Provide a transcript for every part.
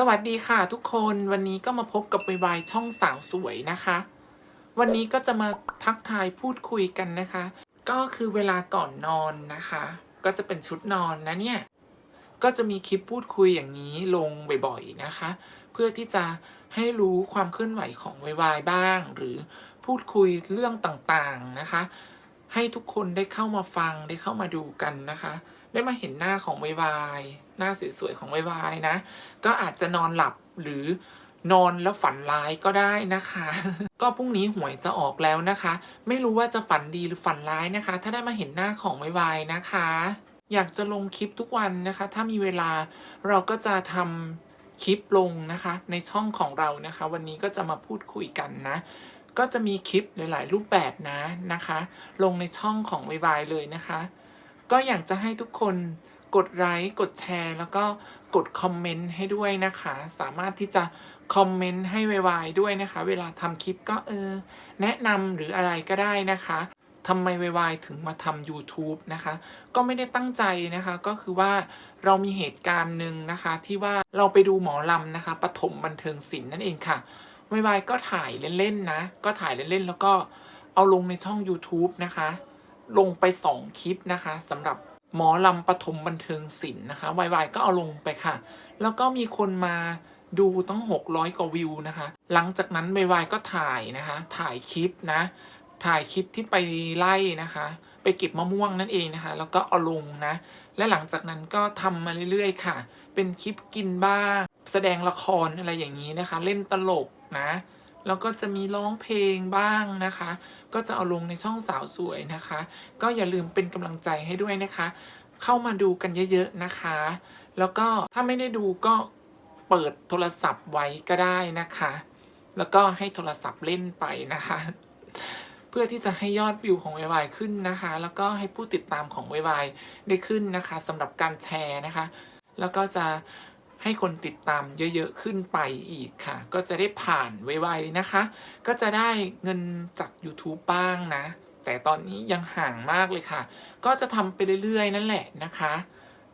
สวัสดีค่ะทุกคนวันนี้ก็มาพบกับวายช่องสาวสวยนะคะ วันนี้ก็จะมาทักทายพูดคุยกันนะคะ ก็คือเวลาก่อนนอนนะคะ ก็จะเป็นชุดนอนนะเนี่ย ก็จะมีคลิปพูดคุยอย่างนี้ลงบ่อยๆนะคะ เพื่อที่จะให้รู้ความเคลื่อนไหวของวายบ้าง หรือพูดคุยเรื่องต่างๆนะคะ ให้ทุกคนได้เข้ามาฟังได้เข้ามาดูกันนะคะ ได้มาเห็นหน้าของไวายหน้าสวยๆของไวายนะ ก็อาจจะนอนหลับหรือนอนแล้วฝันร้ายก็ได้นะคะ ก็พรุ่งนี้หวยจะออกแล้วนะคะ ไม่รู้ว่าจะฝันดีหรือฝันร้ายนะคะ ถ้าได้มาเห็นหน้าของไวายนะคะ อยากจะลงคลิปทุกวันนะคะ ถ้ามีเวลาเราก็จะทำคลิปลงนะคะ ในช่องของเรานะคะ วันนี้ก็จะมาพูดคุยกันนะก็จะมีคลิปหลาย ๆ รูปแบบนะนะคะ ลงในช่องของไวายเลยนะคะ ก็อยากจะให้ทุกคนกดไลค์กดแชร์ แล้วก็กดคอมเมนต์ให้ด้วยนะคะ สามารถที่จะคอมเมนต์ให้ไวๆด้วยนะคะ เวลาทำคลิปก็เออ แนะนำหรืออะไรก็ได้นะคะทำไมไวๆถึงมาทำ YouTube นะคะ ก็ไม่ได้ตั้งใจนะคะ ก็คือว่าเรามีเหตุการณ์หนึ่งนะคะ ที่ว่าเราไปดูหมอลำนะคะปฐมบันเทิงศิลป์นั่นเองค่ะไวๆก็ถ่ายเล่นๆนะ ก็ถ่ายเล่นๆ แล้วก็เอาลงในช่อง YouTube นะคะ ลงไปสองคลิปนะคะสำหรับหมอลำปฐมบันเทิงศิลป์นะคะวายๆก็เอาลงไปค่ะ แล้วก็มีคนมาดูตั้ง 600 กว่าวิวนะคะ หลังจากนั้นวายๆก็ถ่ายนะคะ ถ่ายคลิปนะ ถ่ายคลิปที่ไปไล่นะคะ ไปเก็บมะม่วงนั่นเองนะคะ แล้วก็เอาลงนะ และหลังจากนั้นก็ทำมาเรื่อยๆ ค่ะ เป็นคลิปกินบ้าง แสดงละครอะไรอย่างนี้นะคะ เล่นตลกนะ แล้วก็จะมีร้องเพลงบ้างนะคะ ก็จะเอาลงในช่องสาวสวยนะคะ ก็อย่าลืมเป็นกำลังใจให้ด้วยนะคะ เข้ามาดูกันเยอะๆนะคะ แล้วก็ถ้าไม่ได้ดูก็เปิดโทรศัพท์ไว้ก็ได้นะคะ แล้วก็ให้โทรศัพท์เล่นไปนะคะ เพื่อที่จะให้ยอดวิวของวายขึ้นนะคะ แล้วก็ให้ผู้ติดตามของวายได้ขึ้นนะคะสำหรับการแชร์นะคะ แล้วก็จะ ให้คนติดตามเยอะๆขึ้นไปอีกค่ะ ก็จะได้ผ่านไวๆนะคะ ก็จะได้เงินจาก YouTube บ้างนะ แต่ตอนนี้ยังห่างมากเลยค่ะ ก็จะทำไปเรื่อยๆ นั่นแหละนะคะ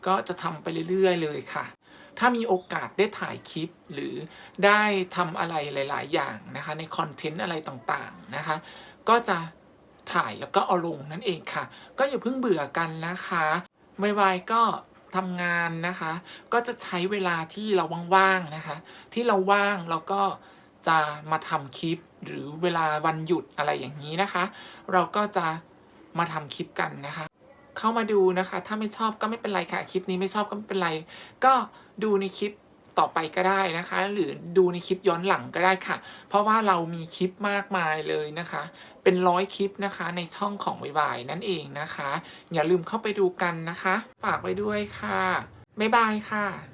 ก็จะทำไปเรื่อยๆ เลยค่ะ ถ้ามีโอกาสได้ถ่ายคลิปหรือได้ทำอะไรหลาย ๆ อย่างนะคะ ในคอนเทนต์อะไรต่างๆนะคะ ก็จะถ่ายแล้วก็เอาลงนั่นเองค่ะ ก็อย่าเพิ่งเบื่อกันนะคะไม่ไวๆก็ ทำงานนะคะ ก็จะใช้เวลาที่เราว่างๆนะคะ ที่เราว่างเราก็จะมาทำคลิปหรือเวลาวันหยุดอะไรอย่างนี้นะคะ เราก็จะมาทำคลิปกันนะคะ เข้ามาดูนะคะ ถ้าไม่ชอบก็ไม่เป็นไรค่ะ คลิปนี้ไม่ชอบก็ไม่เป็นไร ก็ดูในคลิป ต่อไปก็ได้นะคะ หรือดูในคลิปย้อนหลังก็ได้ค่ะ เพราะว่าเรามีคลิปมากมายเลยนะคะ เป็นร้อยคลิปนะคะในช่องของวายนั่นเองนะคะ อย่าลืมเข้าไปดูกันนะคะ ฝากไว้ด้วยค่ะ บ๊ายบายค่ะ